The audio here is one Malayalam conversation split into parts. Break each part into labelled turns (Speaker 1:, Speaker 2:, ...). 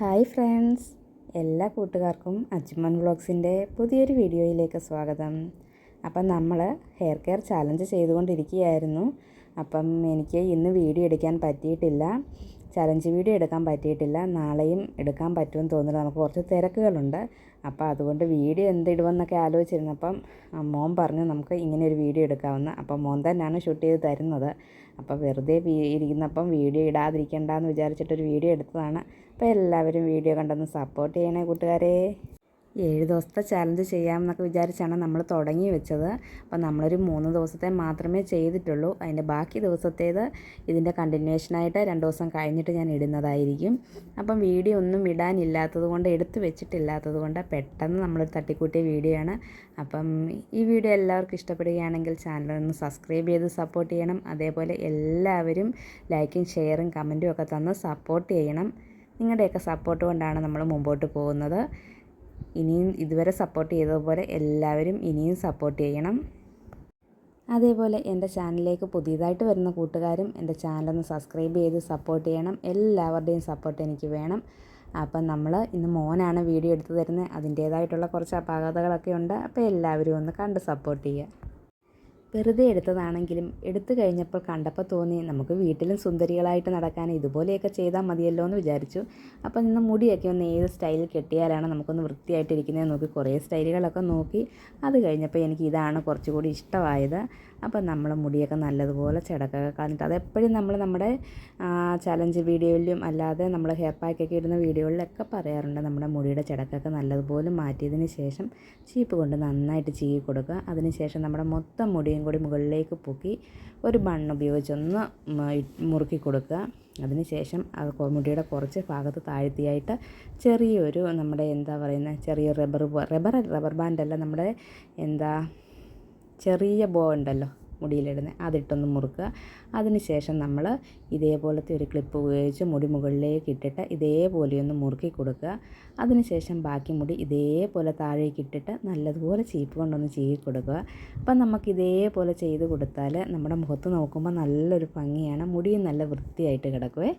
Speaker 1: Hi friends. എല്ലാ കൂട്ടുകാർക്കും അജ്മൻ വ്ളോഗ്സിന്റെ പുതിയൊരു വീഡിയോയിലേക്ക് സ്വാഗതം. അപ്പം നമ്മൾ ഹെയർ കെയർ ചാലഞ്ച് ചെയ്തുകൊണ്ടിരിക്കുകയായിരുന്നു. അപ്പം എനിക്ക് ഇന്ന് വീഡിയോ എടുക്കാൻ പറ്റിയിട്ടില്ല. ചലഞ്ച് വീഡിയോ എടുക്കാൻ പറ്റിയിട്ടില്ല. നാളെയും എടുക്കാൻ പറ്റുമെന്ന് തോന്നുന്നു നമുക്ക് കുറച്ച് തിരക്കുകളുണ്ട്. അപ്പോൾ അതുകൊണ്ട് വീഡിയോ എന്തിടുമെന്നൊക്കെ ആലോചിച്ചിരുന്നപ്പം മോൻ പറഞ്ഞു നമുക്ക് ഇങ്ങനെ ഒരു വീഡിയോ എടുക്കാമെന്ന്. അപ്പം മോൻ തന്നെയാണ് ഷൂട്ട് ചെയ്ത് തരുന്നത്. അപ്പോൾ വെറുതെ ഇരിക്കുന്നപ്പം വീഡിയോ ഇടാതിരിക്കണ്ടെന്ന് വിചാരിച്ചിട്ടൊരു വീഡിയോ എടുത്തതാണ്. അപ്പോൾ എല്ലാവരും വീഡിയോ കണ്ടൊന്ന് സപ്പോർട്ട് ചെയ്യണേ കൂട്ടുകാരെ. ഏഴ് ദിവസത്തെ ചാലഞ്ച് ചെയ്യാമെന്നൊക്കെ വിചാരിച്ചാണ് നമ്മൾ തുടങ്ങി വെച്ചത്. അപ്പം നമ്മളൊരു മൂന്ന് ദിവസത്തെ മാത്രമേ ചെയ്തിട്ടുള്ളൂ. അതിന്റെ ബാക്കി ദിവസത്തേത് ഇതിന്റെ കണ്ടിന്യൂഷനായിട്ട് രണ്ട് ദിവസം കഴിഞ്ഞിട്ട് ഞാൻ ഇടുന്നതായിരിക്കും. അപ്പം വീഡിയോ ഒന്നും ഇടാനില്ലാത്തത് കൊണ്ട് എടുത്തു വെച്ചിട്ടില്ലാത്തത് കൊണ്ട് പെട്ടെന്ന് നമ്മളൊരു തട്ടിക്കൂട്ടിയ വീഡിയോ ആണ്. അപ്പം ഈ വീഡിയോ എല്ലാവർക്കും ഇഷ്ടപ്പെടുകയാണെങ്കിൽ ചാനലൊന്ന് സബ്സ്ക്രൈബ് ചെയ്ത് സപ്പോർട്ട് ചെയ്യണം. അതേപോലെ എല്ലാവരും ലൈക്കും ഷെയറും കമന്റും ഒക്കെ തന്ന് സപ്പോർട്ട് ചെയ്യണം. നിങ്ങളുടെയൊക്കെ സപ്പോർട്ട് കൊണ്ടാണ് നമ്മൾ മുമ്പോട്ട് പോകുന്നത്. ഇനിയും ഇതുവരെ സപ്പോർട്ട് ചെയ്തതുപോലെ എല്ലാവരും ഇനിയും സപ്പോർട്ട് ചെയ്യണം. അതേപോലെ എന്റെ ചാനലിലേക്ക് പുതിയതായിട്ട് വരുന്ന കൂട്ടുകാരും എന്റെ ചാനലൊന്ന് സബ്സ്ക്രൈബ് ചെയ്ത് സപ്പോർട്ട് ചെയ്യണം. എല്ലാവരുടെയും സപ്പോർട്ട് എനിക്ക് വേണം. അപ്പം നമ്മൾ ഇന്ന് മോനാണ് വീഡിയോ എടുത്തു തരുന്നത്. അതിന്റേതായിട്ടുള്ള കുറച്ച് അപാകതകളൊക്കെ ഉണ്ട്. അപ്പോൾ എല്ലാവരും ഒന്ന് കണ്ട് സപ്പോർട്ട് ചെയ്യുക. വെറുതെ എടുത്തതാണെങ്കിലും എടുത്തു കഴിഞ്ഞപ്പോൾ കണ്ടപ്പോൾ തോന്നി നമുക്ക് വീട്ടിലും സുന്ദരികളായിട്ട് നടക്കാൻ ഇതുപോലെയൊക്കെ ചെയ്താൽ മതിയല്ലോ എന്ന് വിചാരിച്ചു. അപ്പോൾ നിന്ന് മുടിയൊക്കെ ഒന്ന് ഏത് സ്റ്റൈലിൽ കെട്ടിയാലാണ് നമുക്കൊന്ന് വൃത്തിയായിട്ടിരിക്കുന്നത് നോക്കി കുറേ സ്റ്റൈലുകളൊക്കെ നോക്കി. അത് കഴിഞ്ഞപ്പോൾ എനിക്ക് ഇതാണ് കുറച്ചുകൂടി ഇഷ്ടമായത്. അപ്പോൾ നമ്മൾ മുടിയൊക്കെ നല്ലതുപോലെ ചിടക്കൊക്കെ കളഞ്ഞിട്ട് അതെപ്പോഴും നമ്മൾ നമ്മുടെ ചലഞ്ച് വീഡിയോയിലും അല്ലാതെ നമ്മൾ ഹെയർ പാക്കൊക്കെ ഇടുന്ന വീഡിയോകളിലൊക്കെ പറയാറുണ്ട്. നമ്മുടെ മുടിയുടെ ചിടക്കൊക്കെ നല്ലതുപോലെ മാറ്റിയതിന് ശേഷം ചീപ്പ് കൊണ്ട് നന്നായിട്ട് ചീകി കൊടുക്കുക. അതിനുശേഷം നമ്മുടെ മൊത്തം മുടിയും കൂടി മുകളിലേക്ക് പൊക്കി ഒരു ബണ്ണ് ഉപയോഗിച്ചൊന്ന് മുറുക്കി കൊടുക്കുക. അതിനുശേഷം അത് മുടിയുടെ കുറച്ച് ഭാഗത്ത് താഴ്ത്തിയായിട്ട് ചെറിയൊരു നമ്മുടെ എന്താ പറയുന്നത് ചെറിയ റബ്ബർ റബ്ബർ റബ്ബർ ബാൻഡല്ല നമ്മുടെ എന്താ ചെറിയ ബോ ഉണ്ടല്ലോ. മുടിയിലിടുന്നത് അതിട്ടൊന്ന് മുറുക്കുക. അതിനുശേഷം നമ്മൾ ഇതേപോലത്തെ ഒരു ക്ലിപ്പ് ഉപയോഗിച്ച് മുടി മുകളിലേക്ക് ഇട്ടിട്ട് ഇതേപോലെ ഒന്ന് മുറുക്കി കൊടുക്കുക. അതിനുശേഷം ബാക്കി മുടി ഇതേപോലെ താഴേക്ക് ഇട്ടിട്ട് നല്ലതുപോലെ ചീപ്പ് കൊണ്ടൊന്ന് ചീകി കൊടുക്കുക. അപ്പം നമുക്ക് ഇതേപോലെ ചെയ്ത് കൊടുത്താൽ നമ്മുടെ മുഖത്ത് നോക്കുമ്പോൾ നല്ലൊരു ഭംഗിയാണ്. മുടിയും നല്ല വൃത്തിയായിട്ട് കിടക്കുവേ.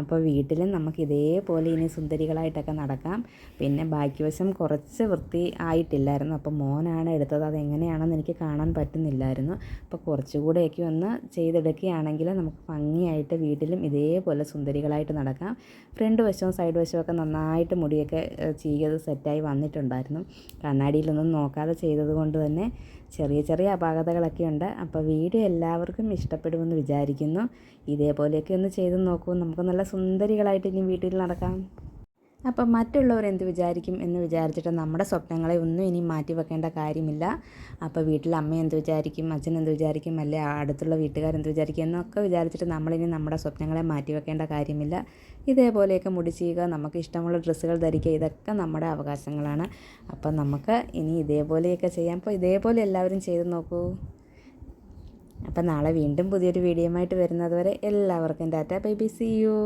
Speaker 1: അപ്പോൾ വീട്ടിലും നമുക്ക് ഇതേപോലെ ഇനി സുന്ദരികളായിട്ടൊക്കെ നടക്കാം. പിന്നെ ബാക്കി വശം കുറച്ച് വൃത്തി ആയിട്ടില്ലായിരുന്നു. അപ്പോൾ മോനാണ് എടുത്തത്. അതെങ്ങനെയാണെന്ന് എനിക്ക് കാണാൻ പറ്റുന്നില്ലായിരുന്നു. അപ്പോൾ കുറച്ചുകൂടെയൊക്കെ ഒന്ന് ചെയ്തെടുക്കുകയാണെങ്കിൽ നമുക്ക് ഭംഗിയായിട്ട് വീട്ടിലും ഇതേപോലെ സുന്ദരികളായിട്ട് നടക്കാം. ഫ്രണ്ട് വശവും സൈഡ് വശവും ഒക്കെ നന്നായിട്ട് മുടിയൊക്കെ ചീകത് സെറ്റായി വന്നിട്ടുണ്ടായിരുന്നു. കണ്ണാടിയിലൊന്നും നോക്കാതെ ചെയ്തത് കൊണ്ട് തന്നെ ചെറിയ ചെറിയ അപാകതകളൊക്കെ ഉണ്ട്. അപ്പോൾ വീഡിയോ എല്ലാവർക്കും ഇഷ്ടപ്പെടുമെന്ന് വിചാരിക്കുന്നു. ഇതേപോലെയൊക്കെ ഒന്ന് ചെയ്ത് നോക്കൂ. നമുക്ക് നല്ല സുന്ദരികളായിട്ട് ഇനി വീട്ടിൽ നടക്കാം. അപ്പം മറ്റുള്ളവർ എന്ത് വിചാരിക്കും എന്ന് വിചാരിച്ചിട്ട് നമ്മുടെ സ്വപ്നങ്ങളെ ഒന്നും ഇനി മാറ്റി വെക്കേണ്ട കാര്യമില്ല. അപ്പോൾ വീട്ടിൽ അമ്മ എന്ത് വിചാരിക്കും അച്ഛൻ എന്ത് വിചാരിക്കും അല്ലെ അടുത്തുള്ള വീട്ടുകാരെന്ത് വിചാരിക്കും എന്നൊക്കെ വിചാരിച്ചിട്ട് നമ്മളിനി നമ്മുടെ സ്വപ്നങ്ങളെ മാറ്റി വെക്കേണ്ട കാര്യമില്ല. ഇതേപോലെയൊക്കെ മുടി ചെയ്യുക നമുക്ക് ഇഷ്ടമുള്ള ഡ്രസ്സുകൾ ധരിക്കുക ഇതൊക്കെ നമ്മുടെ അവകാശങ്ങളാണ്. അപ്പം നമുക്ക് ഇനി ഇതേപോലെയൊക്കെ ചെയ്യാം. അപ്പോൾ ഇതേപോലെ എല്ലാവരും ചെയ്ത് നോക്കൂ. അപ്പം നാളെ വീണ്ടും പുതിയൊരു വീഡിയോ ആയിട്ട് വരുന്നതുവരെ എല്ലാവർക്കും tata bye B C U